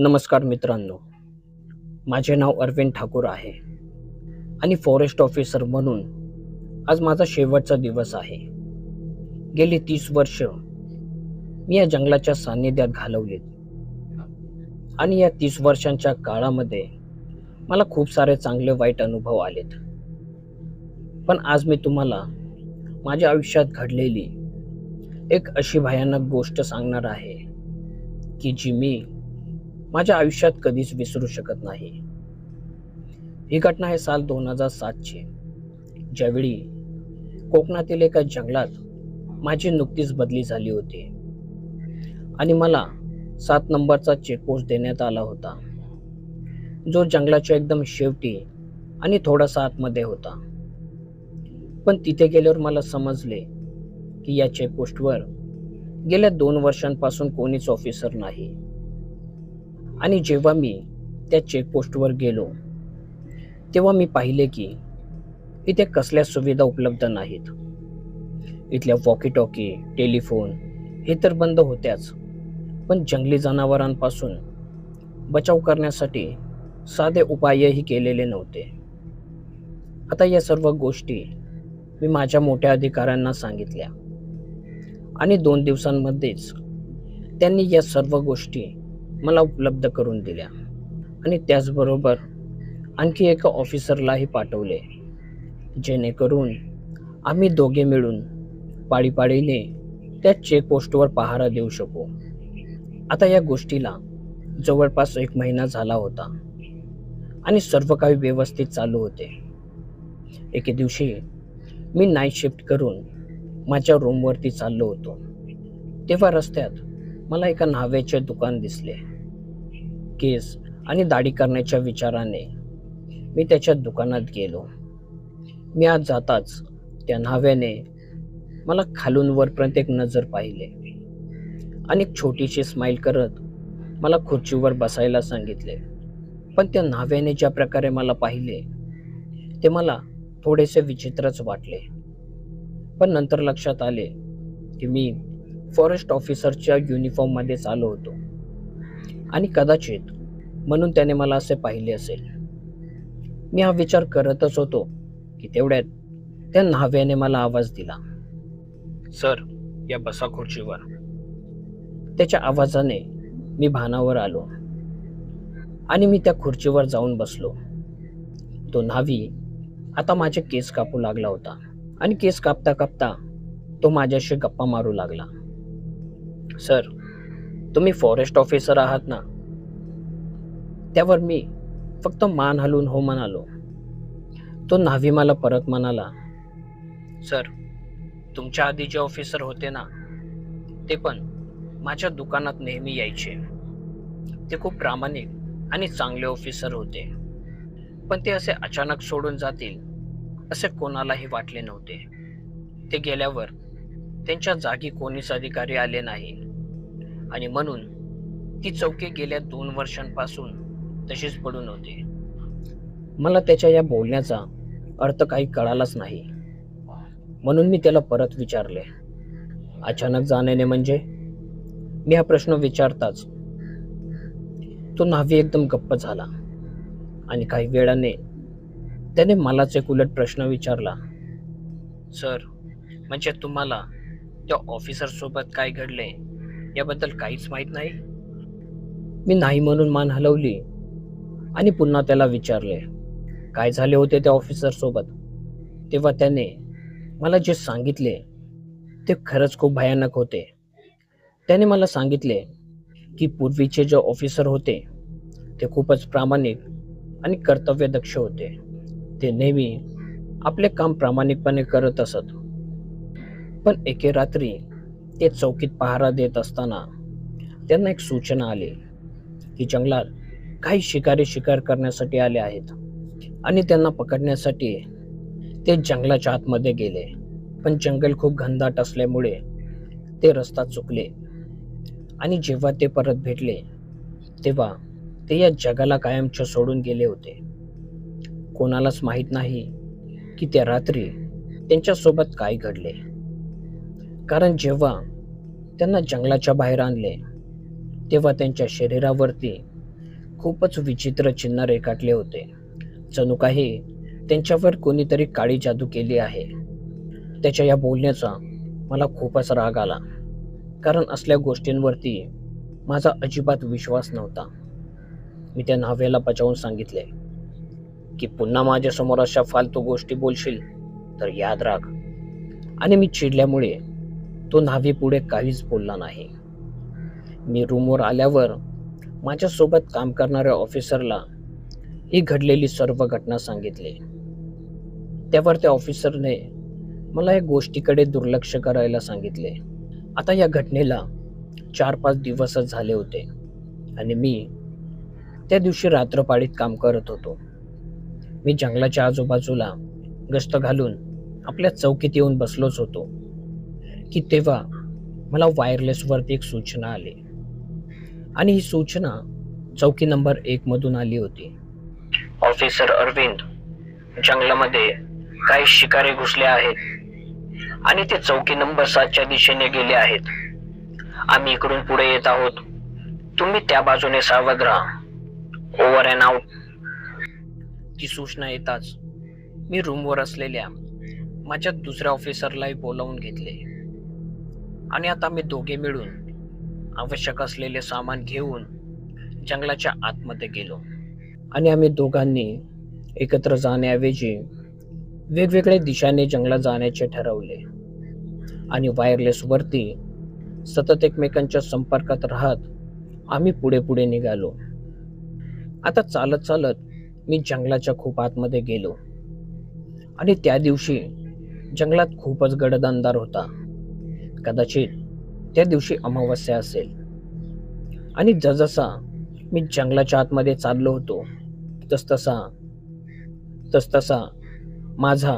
नमस्कार मित्रांनो. माझे नाव अरविंद ठाकूर आहे आणि फॉरेस्ट ऑफिसर म्हणून आज माझा शेवटचा दिवस आहे. गेली तीस वर्ष मी या जंगलाच्या सान्निध्यात घालवलीत. आणि या तीस वर्षांच्या काळामध्ये मला खूप सारे चांगले वाईट अनुभव आलेत. पण आज मी तुम्हाला माझ्या आयुष्यात घडलेली एक अशी भयानक गोष्ट सांगणार आहे की जी मी माझ्या आयुष्यात कधीच विसरू शकत नाही. ही घटना आहे साल दोन हजार सातची. ज्यावेळी कोकणातील एका जंगलात माझी नुकतीच बदली झाली होती. आणि मला सात नंबरचा चेकपोस्ट देण्यात आला होता. जो जंगलाच्या एकदम शेवटी आणि थोडासा आतमध्ये होता. पण तिथे गेल्यावर मला समजले की या चेकपोस्टवर गेल्या दोन वर्षांपासून कोणीच ऑफिसर नाही. आणि जेव्हा मी त्या चेकपोस्टवर गेलो तेव्हा मी पाहिले की इथे कसल्या सुविधा उपलब्ध नाहीत. इथल्या वॉकी टॉकी टेलिफोन हे तर बंद होत्याच पण जंगली जनावरांपासून बचाव करण्यासाठी साधे उपायही केलेले नव्हते. आता या सर्व गोष्टी मी माझ्या मोठ्या अधिकाऱ्यांना सांगितल्या आणि दोन दिवसांमध्येच त्यांनी या सर्व गोष्टी मला उपलब्ध करून दिल्या. आणि त्याचबरोबर आणखी एका ऑफिसरलाही पाठवले जेणेकरून आम्ही दोघे मिळून पाळीपाळीने त्या चेकपोस्टवर पहारा देऊ शकू. आता या गोष्टीला जवळपास एक महिना झाला होता आणि सर्व काही व्यवस्थित चालू होते. एके दिवशी मी नाईट शिफ्ट करून माझ्या रूमवरती चाललो होतो. तेव्हा रस्त्यात मला एका न्हाव्याचे दुकान दिसले. केस आणि दाढी करण्याच्या विचाराने मी त्याच्या दुकानात गेलो. मी आज जाताच त्या न्हाव्याने मला खालून वरपर्यंत एक नजर पाहिले आणि एक छोटीशी स्माईल करत मला खुर्चीवर बसायला सांगितले. पण त्या न्हाव्याने ज्या प्रकारे मला पाहिले ते मला थोडेसे विचित्रच वाटले. पण नंतर लक्षात आले की मी फॉरेस्ट ऑफिसरच्या युनिफॉर्ममध्येच आलो होतो. आणि कदाचित म्हणून त्याने मला असे पाहिले असेल. मी हा विचार करतच होतो की तेवढ्यात त्या न्हाव्याने मला आवाज दिला. सर या बसा खुर्चीवर त्याच्या आवाजाने मी भानावर आलो. आणि मी त्या खुर्चीवर जाऊन बसलो. तो न्हावी आता माझे केस कापू लागला होता. आणि केस कापता कापता तो माझ्याशी गप्पा मारू लागला. सर तुम्ही फॉरेस्ट ऑफिसर आहात ना? त्यावर मी फक्त मान हलवून हो म्हणालो. तो न्हावी मला परत म्हणाला सर तुमच्या आधी जे ऑफिसर होते ना ते पण माझ्या दुकानात नेहमी यायचे. ते खूप प्रामाणिक आणि चांगले ऑफिसर होते. पण ते असे अचानक सोडून जातील असे कोणालाही वाटले नव्हते. ते गेल्यावर त्यांच्या जागी कोणीच अधिकारी आले नाही. आणि म्हणून ती चौकी गेल्या दोन वर्षांपासून तशीच पडून होती. मला त्याच्या या बोलण्याचा अर्थ काही कळालाच नाही. म्हणून मी त्याला परत विचारले. अचानक जाण्याने म्हणजे? मी हा प्रश्न विचारताच तो न्हावी एकदम गप्प झाला आणि काही वेळाने त्याने मलाच एक उलट प्रश्न विचारला. सर म्हणजे तुम्हाला त्या ऑफिसर सोबत काय घडले याबद्दल काहीच माहीत नाही. मी नाही म्हणून मान हलवली आणि पुन्हा त्याला विचारले काय झाले होते त्या ऑफिसर सोबत? तेव्हा त्याने मला जे सांगितले ते खरंच खूप भयानक होते. त्याने मला सांगितले की पूर्वीचे जे ऑफिसर होते ते खूपच प्रामाणिक आणि कर्तव्यदक्ष होते. ते नेहमी आपले काम प्रामाणिकपणे करत असत. पण एके रात्री ते चौकीत पहारा देत असताना त्यांना एक सूचना आली की जंगलात काही शिकारी शिकार करण्यासाठी आले आहेत आणि त्यांना पकडण्यासाठी ते जंगलाच्या आतमध्ये गेले. पण जंगल खूप घनदाट असल्यामुळे ते रस्ता चुकले आणि जेव्हा ते परत भेटले तेव्हा ते या जगाला कायमच्या सोडून गेले होते. कोणालाच माहीत नाही की त्या रात्री त्यांच्यासोबत काय घडले. कारण जेव्हा त्यांना जंगलाच्या बाहेर आणले तेव्हा त्यांच्या शरीरावरती खूपच विचित्र चिन्ह रेखाटले होते. जणू काही त्यांच्यावर कोणीतरी काळी जादू केली आहे. त्याच्या या बोलण्याचा मला खूपच राग आला. कारण असल्या गोष्टींवरती माझा अजिबात विश्वास नव्हता. मी त्या न्हाव्याला बचावून सांगितले की पुन्हा माझ्यासमोर अशा फालतू गोष्टी बोलशील तर याद राग आणि मी चिडल्यामुळे तो न्हावी पुढे काहीच बोलला नाही. मी रूमवर आल्यावर माझ्यासोबत काम करणाऱ्या ऑफिसरला ही घडलेली सर्व घटना सांगितली. त्यावर त्या ऑफिसरने मला या गोष्टीकडे दुर्लक्ष करायला सांगितले. आता या घटनेला चार पाच दिवसच झाले होते आणि मी त्या दिवशी रात्रपाळीत काम करत होतो. मी जंगलाच्या आजूबाजूला गस्त घालून आपल्या चौकीत येऊन बसलोच होतो. की तेव्हा मला वायरलेसवरती एक सूचना आली. आणि ही सूचना चौकी नंबर एक मधून आली होती. ऑफिसर अरविंद जंगलामध्ये काही शिकारी घुसले आहेत आणि ते चौकी नंबर सातच्या दिशेने गेले आहेत. आम्ही इकडून पुढे येत आहोत. तुम्ही त्या बाजूने सावध राहा. ओव्हर अँड आउट ती सूचना येताच मी रूमवर असलेल्या माझ्या दुसऱ्या ऑफिसरलाही बोलावून घेतले. आणि आता मी दोघे मिळून आवश्यक असलेले सामान घेऊन जंगलाच्या आतमध्ये गेलो. आणि आम्ही दोघांनी एकत्र जाण्याऐवजी वेगवेगळ्या दिशाने जंगलात जाण्याचे ठरवले. आणि वायरलेसवरती सतत एकमेकांच्या संपर्कात राहत आम्ही पुढे पुढे निघालो. आता चालत चालत मी जंगलाच्या खूप आतमध्ये गेलो. आणि त्या दिवशी जंगलात खूपच गडद अंधार होता. कदाचित त्या दिवशी अमावस्या असेल. आणि जसजसा मी जंगलाच्या आतमध्ये चाललो होतो तसतसा तसतसा माझा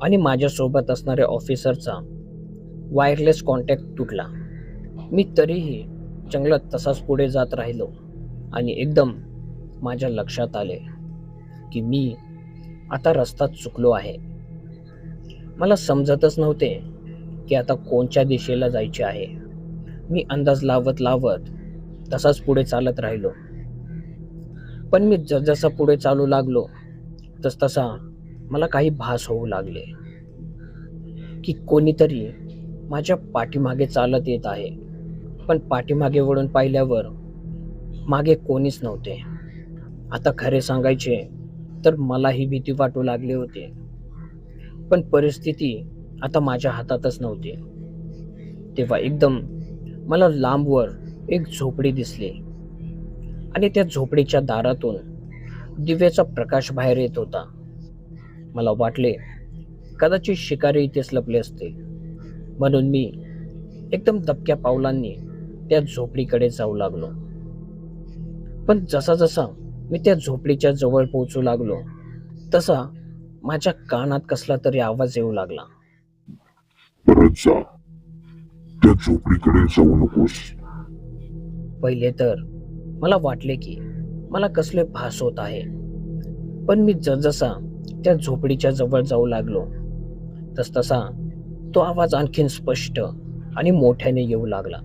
आणि माझ्यासोबत असणाऱ्या ऑफिसरचा वायरलेस कॉन्टॅक्ट तुटला. मी तरीही जंगलात तसाच पुढे जात राहिलो आणि एकदम माझ्या लक्षात आले की मी आता रस्ता चुकलो आहे. मला समजतच नव्हते की आता कोणत्या दिशेला जायचे आहे? मी अंदाज लावत लावत तसाच पुढे चालत राहिलो. पण मी जसजसा पुढे चालू लागलो तसतसा मला काही भास होऊ लागले. की कोणीतरी माझ्या पाठीमागे चालत येत आहे. पण पाठीमागे वळून पाहिल्यावर मागे कोणीच नव्हते. आता खरे सांगायचे तर मलाही भीती वाटू लागली होती. पण परिस्थिती आता माझ्या हातातच नव्हती. तेव्हा एकदम मला लांबवर एक झोपडी दिसली. आणि त्या झोपडीच्या दारातून दिव्याचा प्रकाश बाहेर येत होता. मला वाटले कदाचित शिकारी इथेच लपले असतील म्हणून मी एकदम दबक्या पावलांनी त्या झोपडीकडे जाऊ लागलो. पण जसा जसा मी त्या झोपडीच्या जवळ पोहोचू लागलो तसा माझ्या कानात कसला तरी आवाज येऊ लागला. परत जा. त्या झोपडीकडे जाऊ नकोस. पहिले तर मला वाटले की मला कसले भास होत आहे. पण मी जसजसा त्या झोपडीच्या जवळ जाऊ लागलो तसतसा तो आवाज आणखीन स्पष्ट आणि मोठ्याने येऊ लागला.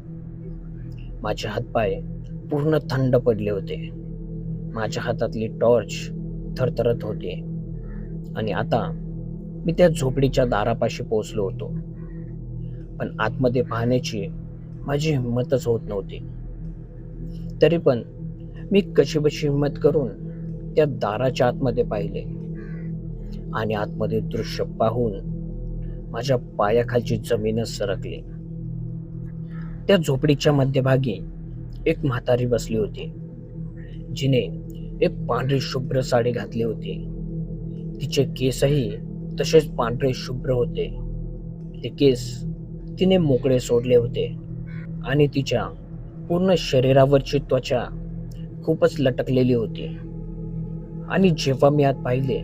माझे हातपाय पूर्ण थंड पडले होते. माझ्या हातातली टॉर्च थरथरत होती. आणि आता मी त्या झोपडीच्या दारापाशी पोहोचलो होतो. पण आतमध्ये पाहण्याची माझी हिंमतच होत नव्हती. तरी पण मी कशीबशी हिंमत करून त्या दाराच्या आतमध्ये पाहिले आणि आतमध्ये दृश्य पाहून माझ्या पायाखालची जमीनच सरकली. त्या झोपडीच्या मध्यभागी एक म्हातारी बसली होती. जिने एक पांढरी शुभ्र साडी घातली होती. तिचे केसही तसेच पांढरे शुभ्र होते. ते केस तिने मोकळे सोडले होते. आणि तिच्या पूर्ण शरीरावरची त्वचा खूपच लटकलेली होती. आणि जेव्हा मी आत पाहिले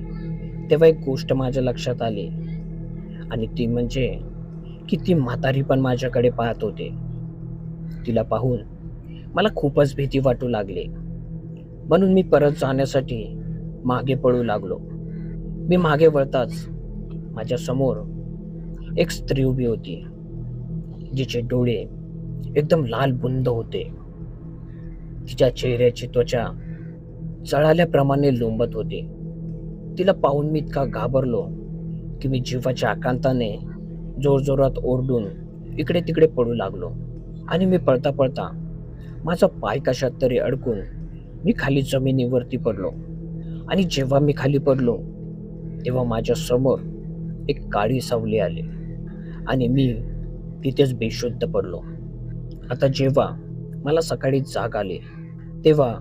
तेव्हा एक गोष्ट माझ्या लक्षात आली. आणि ती म्हणजे की ती म्हातारी पण माझ्याकडे पाहत होते. तिला पाहून मला खूपच भीती वाटू लागली. म्हणून मी परत जाण्यासाठी मागे पळू लागलो. मी मागे वळताच माझ्यासमोर एक स्त्री उभी होती. जिचे डोळे एकदम लाल बुंद होते. तिच्या चेहऱ्याची त्वचा चळाल्याप्रमाणे लोंबत होती. तिला पाहून मी इतका घाबरलो की मी जीवाच्या आकांताने जोरजोरात ओरडून इकडे तिकडे पडू लागलो आणि मी पळता पळता माझा पाय कशात तरी अडकून मी खाली जमिनीवरती पडलो. आणि जेव्हा मी खाली पडलो तेव्हा माझ्यासमोर एक काळी सावली आली आणि मी तिथेच बेशुद्ध पडलो. आता जेव्हा मला सकाळी जाग आली तेव्हा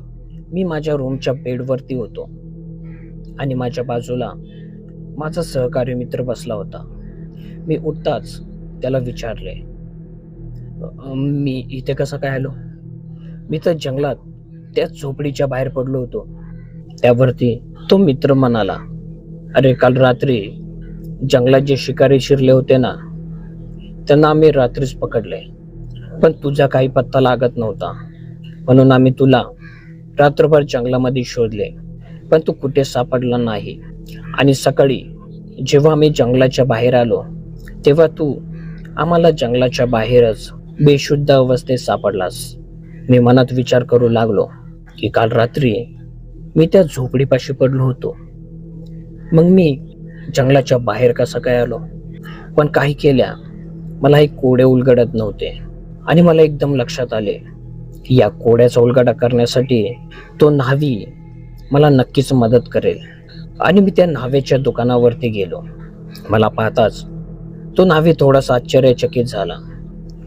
मी माझ्या रूमच्या बेडवरती होतो आणि माझ्या बाजूला माझा सहकारी मित्र बसला होता. मी उठताच त्याला विचारले मी इथे कसं काय आलो? मी तर जंगलात त्याच झोपडीच्या बाहेर पडलो होतो. त्यावरती तो मित्र म्हणाला अरे काल रात्री जंगलात जे शिकारी शिरले होते ना त्यांना आम्ही रात्रीच पकडले. पण तुझा काही पत्ता लागत नव्हता. म्हणून आम्ही तुला रात्रभर जंगलामध्ये शोधले. पण तू कुठे सापडला नाही. आणि सकाळी जेव्हा आम्ही जंगलाच्या बाहेर आलो तेव्हा तू आम्हाला जंगलाच्या बाहेरच बेशुद्ध अवस्थेत सापडलास. मी मनात विचार करू लागलो की काल रात्री मी त्या झोपडीपाशी पडलो होतो. मग मी जंगलाच्या बाहेर कसं काय आलो? पण काही केल्या मला हे कोडे उलगडत नव्हते. आणि मला एकदम लक्षात आले की या कोड्याचा उलगडा करण्यासाठी तो न्हावी मला नक्कीच मदत करेल. आणि मी त्या न्हावेच्या दुकानावरती गेलो. मला पाहताच तो न्हावी थोडासा आश्चर्यचकित झाला.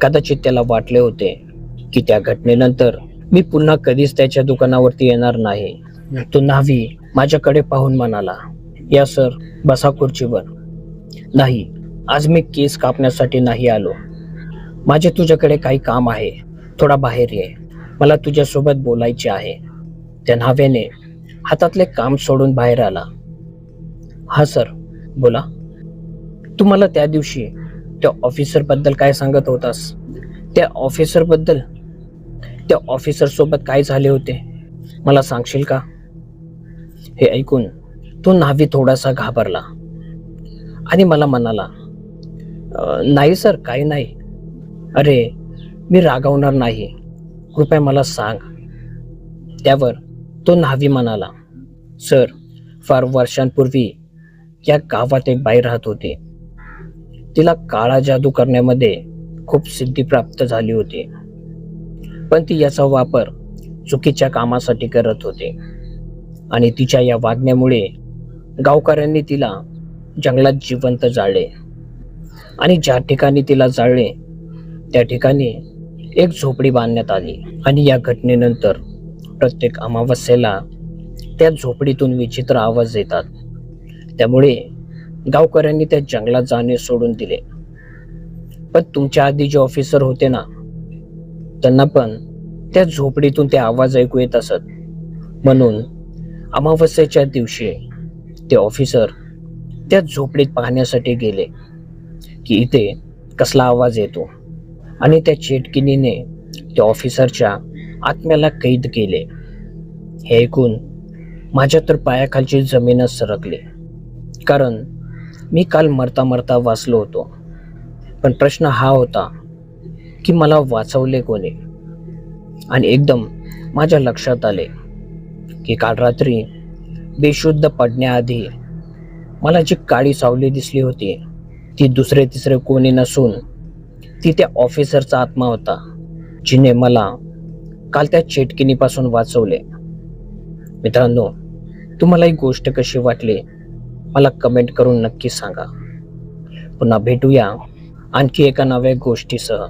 कदाचित त्याला वाटले होते की त्या घटनेनंतर मी पुन्हा कधीच त्याच्या दुकानावरती येणार नाही. तो न्हावी माझ्याकडे पाहून म्हणाला या सर बसा खुर्चीवर नाही आज मी केस कापण्यासाठी नाही आलो. माझे तुझ्याकडे काही काम आहे. थोडा बाहेर ये. मला तुझ्यासोबत बोलायचे आहे. त्या न्हाव्याने हातातले काम सोडून बाहेर आला. हा सर. बोला. तू मला त्या दिवशी त्या ऑफिसरबद्दल काय सांगत होतास? त्या ऑफिसरबद्दल? त्या ऑफिसरसोबत काय झाले होते? मला सांगशील का? हे ऐकून तो न्हावी थोडासा घाबरला आणि मला म्हणाला नाही सर काही नाही. अरे मी रागावणार नाही. कृपया मला सांग. त्यावर तो न्हावी म्हणाला सर फार वर्षांपूर्वी या गावात एक बाई राहत होती. तिला काळा जादू करण्यामध्ये खूप सिद्धी प्राप्त झाली होती. पण ती याचा वापर चुकीच्या कामासाठी करत होती. आणि तिच्या या वागण्यामुळे गावकऱ्यांनी तिला जंगलात जिवंत जाळले आणि ज्या ठिकाणी तिला जाळले त्या ठिकाणी एक झोपडी बांधण्यात आली. आणि या घटनेनंतर प्रत्येक अमावस्येला त्या झोपडीतून विचित्र आवाज येतात. त्यामुळे गावकऱ्यांनी त्या जंगलात जाणे सोडून दिले. पण तुमच्या आधी जे ऑफिसर होते ना त्यांना पण त्या झोपडीतून ते आवाज ऐकू येत असत. म्हणून अमावस्येच्या दिवशी ते ऑफिसर त्या झोपडीत पाहण्यासाठी गेले. की इथे कसला आवाज येतो? आणि त्या चेटकिनीने त्या ऑफिसरच्या आत्म्याला कैद केले. हे ऐकून माझ्या तर पायाखालची जमीनच सरकली. कारण मी काल मरता मरता वाचलो होतो. पण प्रश्न हा होता की मला वाचवले कोणी? आणि एकदम माझ्या लक्षात आले की काल रात्री बेशुद्ध पडण्याआधी मला जी काळी सावली दिसली होती ती दुसरे तिसरे कोणी नसून ती त्या ऑफिसरचा आत्मा होता जिने मला काल त्या चेटकिनीपासून वाचवले. मित्रांनो तुम्हाला ही गोष्ट कशी वाटली मला कमेंट करून नक्की सांगा. पुन्हा भेटूया आणखी एका नव्या गोष्टीसह.